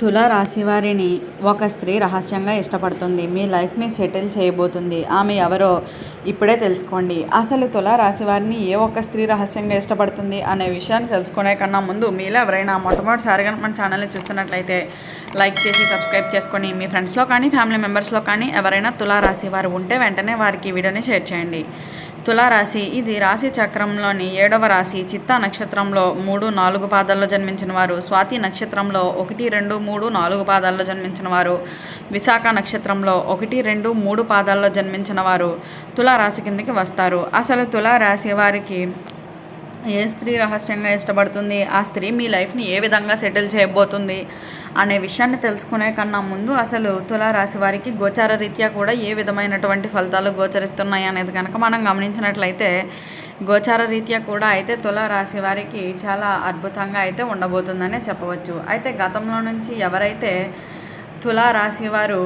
తుల వారిని ఒక స్త్రీ రహస్యంగా ఇష్టపడుతుంది. మీ లైఫ్ని సెటిల్ చేయబోతుంది. ఆమె ఎవరో ఇప్పుడే తెలుసుకోండి. అసలు తుల వారిని ఏ ఒక్క స్త్రీ రహస్యంగా ఇష్టపడుతుంది అనే విషయాన్ని తెలుసుకునే కన్నా ముందు మీలో ఎవరైనా మొట్టమొదటిసారిగా మన ఛానల్ని చూస్తున్నట్లయితే లైక్ చేసి సబ్స్క్రైబ్ చేసుకొని మీ ఫ్రెండ్స్లో కానీ ఫ్యామిలీ మెంబర్స్లో కానీ ఎవరైనా తులారాశి వారు ఉంటే వెంటనే వారికి వీడియోని షేర్ చేయండి. తులారాశి. ఇది రాశి చక్రంలోని ఏడవ రాశి. చిత్తా నక్షత్రంలో మూడు నాలుగు పాదాల్లో జన్మించిన వారు. స్వాతి నక్షత్రంలో ఒకటి రెండు మూడు నాలుగు పాదాల్లో జన్మించిన వారు. విశాఖ నక్షత్రంలో ఒకటి రెండు మూడు పాదాల్లో జన్మించిన వారు తులారాశి కిందకి వస్తారు. అసలు తులారాశి వారికి ఏ స్త్రీ రహస్యంగా ఇష్టపడుతుంది? ఆ స్త్రీ మీ లైఫ్ని ఏ విధంగా సెటిల్ చేయబోతుంది? అనే విషయాన్ని తెలుసుకునే కన్నా ముందు అసలు తులారాశి వారికి గోచార రీత్యా కూడా ఏ విధమైనటువంటి ఫలితాలు గోచరిస్తున్నాయి అనేది కనుక మనం గమనించినట్లయితే గోచార రీత్యా కూడా అయితే తులారాశి వారికి చాలా అద్భుతంగా అయితే ఉండబోతుందనే చెప్పవచ్చు. అయితే గతంలో నుంచి ఎవరైతే తులారాశి వారు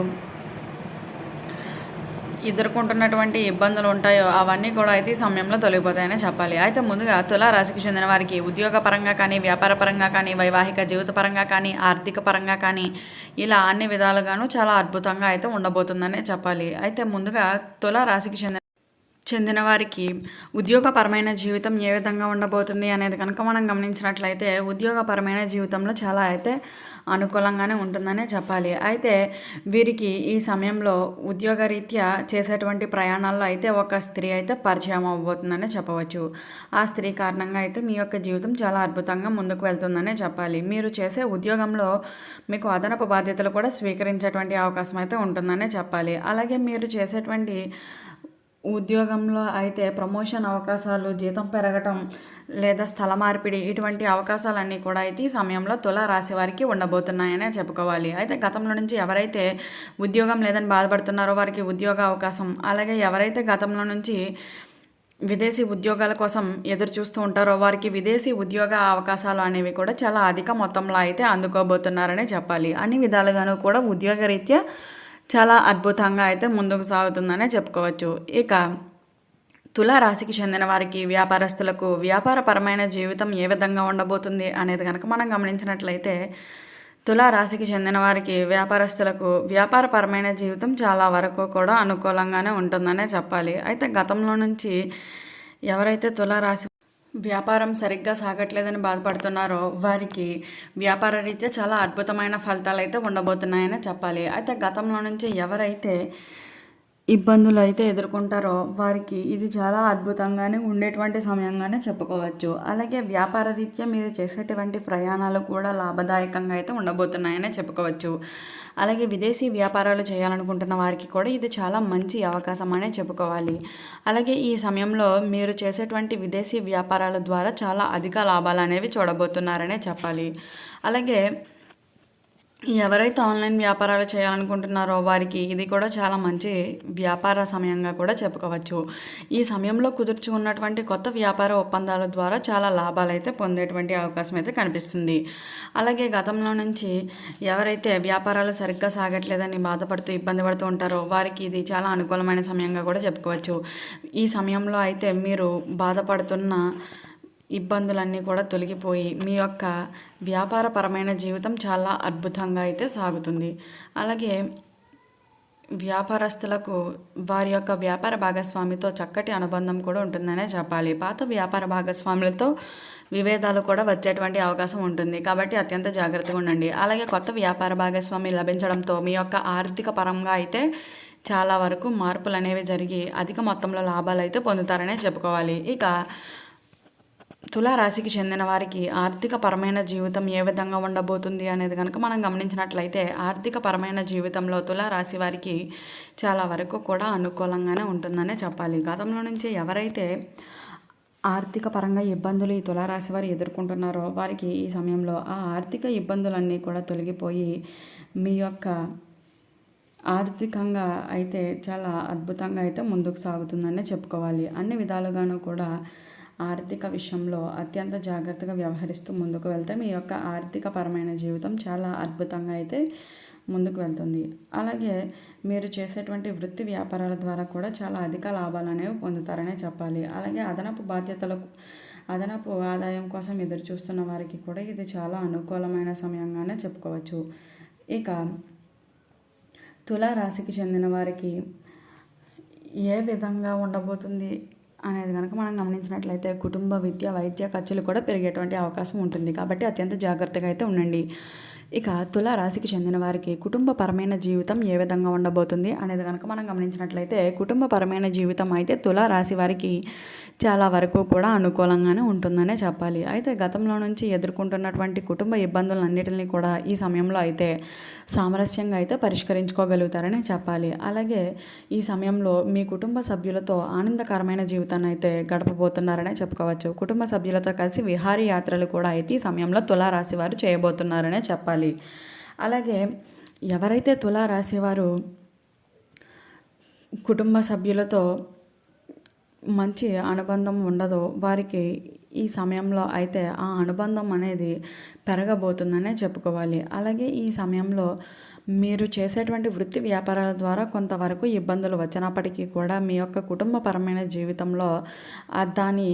ఎదుర్కొంటున్నటువంటి ఇబ్బందులు ఉంటాయో అవన్నీ కూడా అయితే ఈ సమయంలో తొలగిపోతాయని చెప్పాలి. అయితే ముందుగా తులారాశికి చెందిన వారికి ఉద్యోగ పరంగా కానీ వ్యాపార పరంగా కానీ వైవాహిక జీవిత పరంగా కానీ ఆర్థిక పరంగా కానీ ఇలా అన్ని విధాలుగాను చాలా అద్భుతంగా అయితే ఉండబోతుందనే చెప్పాలి. అయితే ముందుగా తులారాశికి చెందిన చెందిన వారికి ఉద్యోగపరమైన జీవితం ఏ విధంగా ఉండబోతుంది అనేది కనుక మనం గమనించినట్లయితే ఉద్యోగపరమైన జీవితంలో చాలా అయితే అనుకూలంగానే ఉంటుందనే చెప్పాలి. అయితే వీరికి ఈ సమయంలో ఉద్యోగరీత్యా చేసేటువంటి ప్రయాణాల్లో అయితే ఒక స్త్రీ అయితే పరిచయం అవ్వబోతుందనే చెప్పవచ్చు. ఆ స్త్రీ కారణంగా అయితే మీ యొక్క జీవితం చాలా అద్భుతంగా ముందుకు వెళ్తుందనే చెప్పాలి. మీరు చేసే ఉద్యోగంలో మీకు అదనపు బాధ్యతలు కూడా స్వీకరించేటువంటి అవకాశం అయితే ఉంటుందనే చెప్పాలి. అలాగే మీరు చేసేటువంటి ఉద్యోగంలో అయితే ప్రమోషన్ అవకాశాలు జీతం పెరగటం లేదా స్థల మార్పిడి ఇటువంటి అవకాశాలన్నీ కూడా అయితే ఈ సమయంలో తుల రాశి వారికి ఉండబోతున్నాయనే చెప్పుకోవాలి. అయితే గతంలో నుంచి ఎవరైతే ఉద్యోగం లేదని బాధపడుతున్నారో వారికి ఉద్యోగ అవకాశం అలాగే ఎవరైతే గతంలో నుంచి విదేశీ ఉద్యోగాల కోసం ఎదురు చూస్తూ ఉంటారో వారికి విదేశీ ఉద్యోగ అవకాశాలు అనేవి కూడా చాలా అధిక మొత్తంలో అయితే అందుకోబోతున్నారనే చెప్పాలి. అన్ని విధాలుగాను కూడా ఉద్యోగరీత్యా చాలా అద్భుతంగా అయితే ముందుకు సాగుతుందనే చెప్పుకోవచ్చు. ఇక తులారాశికి చెందిన వారికి వ్యాపారస్తులకు వ్యాపారపరమైన జీవితం ఏ విధంగా ఉండబోతుంది అనేది కనుక మనం గమనించినట్లయితే తులారాశికి చెందిన వారికి వ్యాపారస్తులకు వ్యాపారపరమైన జీవితం చాలా వరకు కూడా అనుకూలంగానే ఉంటుందనే చెప్పాలి. అయితే గతంలో నుంచి ఎవరైతే తులారాశి వ్యాపారం సరిగ్గా సాగట్లేదని బాధపడుతున్నారో. వారికి వ్యాపార రీత్యా చాలా అద్భుతమైన ఫలితాలు అయితే ఉండబోతున్నాయని చెప్పాలి. అయితే గతంలో నుంచి ఎవరైతే ఇబ్బందులు అయితే ఎదుర్కొంటారో వారికి ఇది చాలా అద్భుతంగానే ఉండేటువంటి సమయంగానే చెప్పుకోవచ్చు. అలాగే వ్యాపార రీత్యా మీరు చేసేటువంటి ప్రయాణాలు కూడా లాభదాయకంగా అయితే ఉండబోతున్నాయనే చెప్పుకోవచ్చు. అలాగే విదేశీ వ్యాపారాలు చేయాలనుకుంటున్న వారికి కూడా ఇది చాలా మంచి అవకాశం అనే చెప్పుకోవాలి. అలాగే ఈ సమయంలో మీరు చేసేటువంటి విదేశీ వ్యాపారాల ద్వారా చాలా అధిక లాభాలు అనేవి చూడబోతున్నారనే చెప్పాలి. అలాగే ఎవరైతే ఆన్లైన్ వ్యాపారాలు చేయాలనుకుంటున్నారో వారికి ఇది కూడా చాలా మంచి వ్యాపార సమయంగా కూడా చెప్పుకోవచ్చు. ఈ సమయంలో కుదుర్చుకున్నటువంటి కొత్త వ్యాపార ఒప్పందాల ద్వారా చాలా లాభాలు అయితే పొందేటువంటి అవకాశం అయితే కనిపిస్తుంది. అలాగే గతంలో నుంచి ఎవరైతే వ్యాపారాలు సరిగ్గా సాగట్లేదని బాధపడుతూ ఇబ్బంది పడుతూ ఉంటారో వారికి ఇది చాలా అనుకూలమైన సమయంగా కూడా చెప్పుకోవచ్చు. ఈ సమయంలో అయితే మీరు బాధపడుతున్న ఇబ్బందులన్నీ కూడా తొలగిపోయి మీ యొక్క వ్యాపారపరమైన జీవితం చాలా అద్భుతంగా అయితే సాగుతుంది. అలాగే వ్యాపారస్తులకు వారి యొక్క వ్యాపార భాగస్వామితో చక్కటి అనుబంధం కూడా ఉంటుందనే చెప్పాలి. పాత వ్యాపార భాగస్వాములతో విభేదాలు కూడా వచ్చేటువంటి అవకాశం ఉంటుంది. కాబట్టి అత్యంత జాగ్రత్తగా ఉండండి. అలాగే కొత్త వ్యాపార భాగస్వామి లభించడంతో మీ యొక్క ఆర్థిక పరంగా అయితే చాలా వరకు మార్పులు అనేవి జరిగి అధిక మొత్తంలో లాభాలు అయితే పొందుతారనే చెప్పుకోవాలి. ఇక తులారాశికి చెందిన వారికి ఆర్థిక పరమైన జీవితం ఏ విధంగా ఉండబోతుంది అనేది కనుక మనం గమనించినట్లయితే ఆర్థిక పరమైన జీవితంలో తులారాశి వారికి చాలా వరకు కూడా అనుకూలంగానే ఉంటుందనే చెప్పాలి. గతంలో నుంచి ఎవరైతే ఆర్థిక పరంగా ఇబ్బందులు ఈ తులారాశి వారు ఎదుర్కొంటున్నారో వారికి ఈ సమయంలో ఆ ఆర్థిక ఇబ్బందులన్నీ కూడా తొలగిపోయి మీ యొక్క ఆర్థికంగా అయితే చాలా అద్భుతంగా అయితే ముందుకు సాగుతుందనే చెప్పుకోవాలి. అన్ని విధాలుగాను కూడా ఆర్థిక విషయంలో అత్యంత జాగ్రత్తగా వ్యవహరిస్తూ ముందుకు వెళ్తే మీ యొక్క ఆర్థిక పరమైన జీవితం చాలా అద్భుతంగా అయితే ముందుకు వెళ్తుంది. అలాగే మీరు చేసేటువంటి వృత్తి వ్యాపారాల ద్వారా కూడా చాలా అధిక లాభాలు అనేవి పొందుతారనే చెప్పాలి. అలాగే అదనపు బాధ్యతలకు అదనపు ఆదాయం కోసం ఎదురు చూస్తున్న వారికి కూడా ఇది చాలా అనుకూలమైన సమయంగానే చెప్పుకోవచ్చు. ఇక తులారాశికి చెందిన వారికి ఏ విధంగా ఉండబోతుంది? అనేది కనుక మనం గమనించినట్లయితే కుటుంబ విద్య వైద్య ఖర్చులు కూడా పెరిగేటువంటి అవకాశం ఉంటుంది. కాబట్టి అత్యంత జాగ్రత్తగా అయితే ఉండండి. ఇక తుల రాశికి చెందిన వారికి కుటుంబపరమైన జీవితం ఏ విధంగా ఉండబోతుంది అనేది కనుక మనం గమనించినట్లయితే కుటుంబపరమైన జీవితం అయితే తుల రాశి వారికి చాలా వరకు కూడా అనుకూలంగానే ఉంటుందనే చెప్పాలి. అయితే గతంలో నుంచి ఎదుర్కొంటున్నటువంటి కుటుంబ ఇబ్బందులన్నిటిని కూడా ఈ సమయంలో అయితే సామరస్యంగా అయితే పరిష్కరించుకోగలుగుతారని చెప్పాలి. అలాగే ఈ సమయంలో మీ కుటుంబ సభ్యులతో ఆనందకరమైన జీవితాన్ని అయితే గడపబోతున్నారనే చెప్పుకోవచ్చు. కుటుంబ సభ్యులతో కలిసి విహారీ యాత్రలు కూడా అయితే ఈ సమయంలో తులారాశి వారు చేయబోతున్నారనే చెప్పాలి. అలాగే ఎవరైతే తులా రాసేవారు కుటుంబ సభ్యులతో మంచి అనుబంధం ఉండదో వారికి ఈ సమయంలో అయితే ఆ అనుబంధం అనేది పెరగబోతుందనే చెప్పుకోవాలి. అలాగే ఈ సమయంలో మీరు చేసేటువంటి వృత్తి వ్యాపారాల ద్వారా కొంతవరకు ఇబ్బందులు వచ్చినప్పటికీ కూడా మీ యొక్క కుటుంబపరమైన జీవితంలో దాని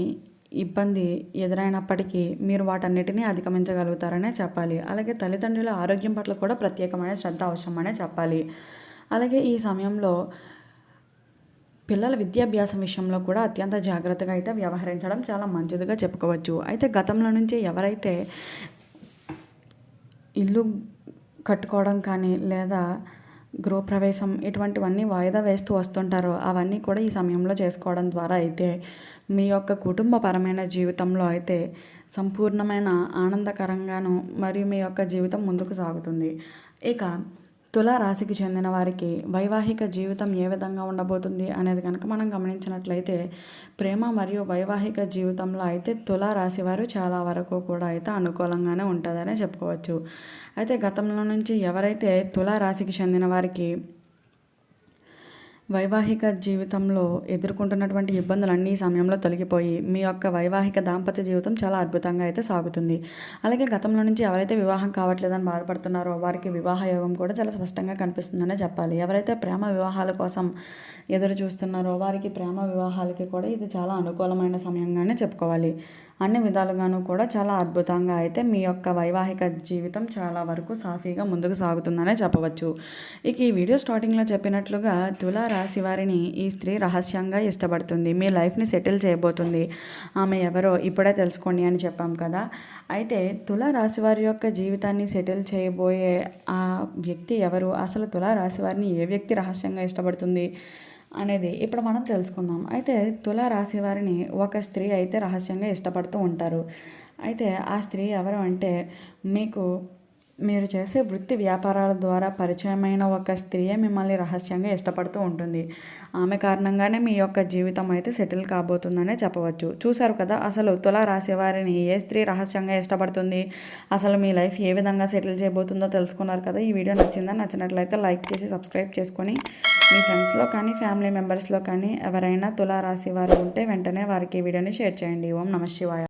ఇబ్బంది ఎదురైనప్పటికీ మీరు వాటన్నిటినీ అధిగమించగలుగుతారనే చెప్పాలి. అలాగే తల్లిదండ్రుల ఆరోగ్యం పట్ల కూడా ప్రత్యేకమైన శ్రద్ధ అవసరమనే చెప్పాలి. అలాగే ఈ సమయంలో పిల్లల విద్యాభ్యాసం విషయంలో కూడా అత్యంత జాగ్రత్తగా అయితే వ్యవహరించడం చాలా మంచిదిగా చెప్పుకోవచ్చు. అయితే గతంలో నుంచి ఎవరైతే ఇల్లు కట్టుకోవడం కానీ లేదా గృహప్రవేశం ఇటువంటివన్నీ వాయిదా వేస్తూ వస్తుంటారో. అవన్నీ కూడా ఈ సమయంలో చేసుకోవడం ద్వారా అయితే మీ యొక్క కుటుంబపరమైన జీవితంలో అయితే సంపూర్ణమైన ఆనందకరంగాను మరియు మీ యొక్క జీవితం ముందుకు సాగుతుంది. ఇక తుల రాశికి చెందిన వారికి వైవాహిక జీవితం ఏ విధంగా ఉండబోతుంది అనేది కనుక మనం గమనించినట్లయితే ప్రేమ మరియు వైవాహిక జీవితంలో అయితే తులారాశి వారు చాలా వరకు కూడా అయితే అనుకూలంగానే ఉంటుందనే చెప్పుకోవచ్చు. అయితే గతంలో నుంచి ఎవరైతే తుల రాశికి చెందిన వారికి వైవాహిక జీవితంలో ఎదుర్కొంటున్నటువంటి ఇబ్బందులు అన్ని సమయంలో తొలగిపోయి మీ యొక్క వైవాహిక దాంపత్య జీవితం చాలా అద్భుతంగా అయితే సాగుతుంది. అలాగే గతంలో నుంచి ఎవరైతే వివాహం కావట్లేదని బాధపడుతున్నారో వారికి వివాహ యోగం కూడా చాలా స్పష్టంగా కనిపిస్తుందనే చెప్పాలి. ఎవరైతే ప్రేమ వివాహాల కోసం ఎదురు చూస్తున్నారో వారికి ప్రేమ వివాహాలకి కూడా ఇది చాలా అనుకూలమైన సమయంగానే చెప్పుకోవాలి. అన్ని విధాలుగాను కూడా చాలా అద్భుతంగా అయితే మీ యొక్క వైవాహిక జీవితం చాలా వరకు సాఫీగా ముందుకు సాగుతుందనే చెప్పవచ్చు. ఇక ఈ వీడియో స్టార్టింగ్లో చెప్పినట్లుగా తులారా రాశి వారిని ఈ స్త్రీ రహస్యంగా ఇష్టపడుతుంది. మీ లైఫ్ని సెటిల్ చేయబోతుంది. ఆమె ఎవరో ఇప్పుడే తెలుసుకోండి అని చెప్పాం కదా. అయితే తుల రాశి వారి యొక్క జీవితాన్ని సెటిల్ చేయబోయే ఆ వ్యక్తి ఎవరు? అసలు తుల రాశి వారిని ఏ వ్యక్తి రహస్యంగా ఇష్టపడుతుంది అనేది ఇప్పుడు మనం తెలుసుకుందాం. అయితే తుల రాశి వారిని ఒక స్త్రీ అయితే రహస్యంగా ఇష్టపడుతూ ఉంటారు. అయితే ఆ స్త్రీ ఎవరు అంటే మీకు మీరు చేసే వృత్తి వ్యాపారాల ద్వారా పరిచయమైన ఒక స్త్రీయే మిమ్మల్ని రహస్యంగా ఇష్టపడుతూ ఉంటుంది. ఆమె కారణంగానే మీ యొక్క జీవితం అయితే సెటిల్ కాబోతుందనే చెప్పవచ్చు. చూశారు కదా అసలు తుల రాసేవారిని ఏ స్త్రీ రహస్యంగా ఇష్టపడుతుంది? అసలు మీ లైఫ్ ఏ విధంగా సెటిల్ చేయబోతుందో తెలుసుకున్నారు కదా. ఈ వీడియో నచ్చిందా? నచ్చినట్లయితే లైక్ చేసి సబ్స్క్రైబ్ చేసుకొని మీ ఫ్రెండ్స్లో కానీ ఫ్యామిలీ మెంబర్స్లో కానీ ఎవరైనా తులా రాశి వారు ఉంటే వెంటనే వారికి ఈ వీడియోని షేర్ చేయండి. ఓం నమ శివాయ.